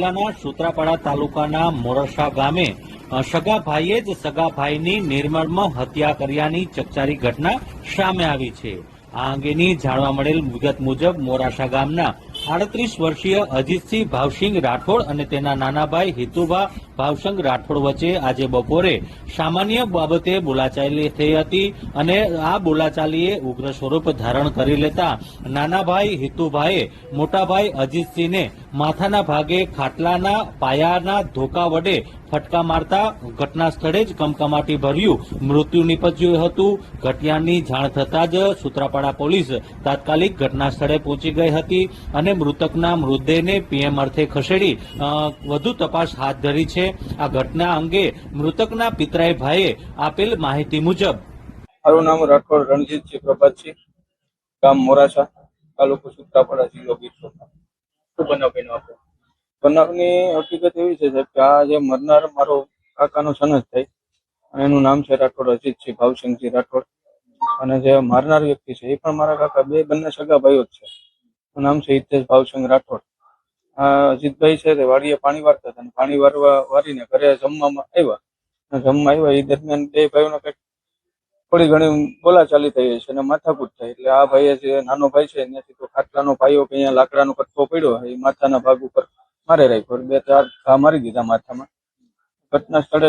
જિલ્લાના સુત્રાપાડા તાલુકાના મોરસા ગામે સગાભાઈએ જ સગાભાઈની નિર્મળમાં હત્યા કર્યાની ચકચારી ઘટના સામે આવી છે. આ અંગેની જાણવા મળેલ વિગત મુજબ મોરાસા ગામના આડત્રીસ વર્ષીય અજીતસિંહ ભાવસિંહ રાઠોડ અને તેના નાના ભાઈ હિતુભા ભાવસંગ રાઠોડ વચ્ચે આજે બપોરે સામાન્ય બાબતે બોલાચાલી થઈ હતી અને આ બોલાચાલીએ ઉગ્ર સ્વરૂપ ધારણ કરી લેતા નાના ભાઈ હિતુભાઈએ મોટાભાઈ અજીતસિંહને માથાના ભાગે ખાટલાના પાયાના ધોકા વડે ફટકા મારતા ઘટના સ્થળે જ કમકમાટી ભર્યું. મૃત્યુ નીપજ્યું હતું. ઘટિયાની જાણ થતાં જ સુત્રાપાડા પોલીસ તાત્કાલિક ઘટના સ્થળે પહોંચી ગઈ હતી અને મૃતકના મૃતદેહને પીએમ અર્થે ખસેડી વધુ તપાસ હાથ ધરી છે. આ ઘટના અંગે મૃતકના પિતરાઈ ભાઈએ આપેલ માહિતી મુજબ. મારું નામ રાઠોડ રણજીતસિંહ પ્રભાતસિંહ ગામ મોરાસા તાલુકો સુત્રાપાડા જિલ્લો ગીર સોમનાથ શું બનાવ બન્યો આપણે બનાવની હકીકત એવી છે સાહેબ કે આ જે મરનાર મારો કાકાનો સન જ થાય અને એનું નામ છે રાઠોડ અજીતસિંહ ભાવસિંહજી રાઠોડ. અને જે મારનાર વ્યક્તિ છે એ પણ મારા કાકા બે બંને સગા ભાઈઓ જ છે. એનું નામ છે હિતેશ ભાવસિંહ રાઠોડ. અજીતભાઈ છે તે વાડીએ પાણી વારતા હતા પાણી વારવા વારીને ઘરે જમવામાં આવ્યા. જમવા આવ્યા એ દરમિયાન બે ભાઈઓને કંઈક થોડી ઘણી બોલાચાલી થઈ છે અને માથાકૂટ થઈ. એટલે આ ભાઈએ જે નાનો ભાઈ છે એનાથી તો ખાટલાનો ભાઈઓ કે અહીંયા લાકડાનો કટકો પડ્યો એ માથાના ભાગ ઉપર મારે રાખ્યો. બે ચાર ઘા મારી દીધા માથામાં. ઘટના સ્થળે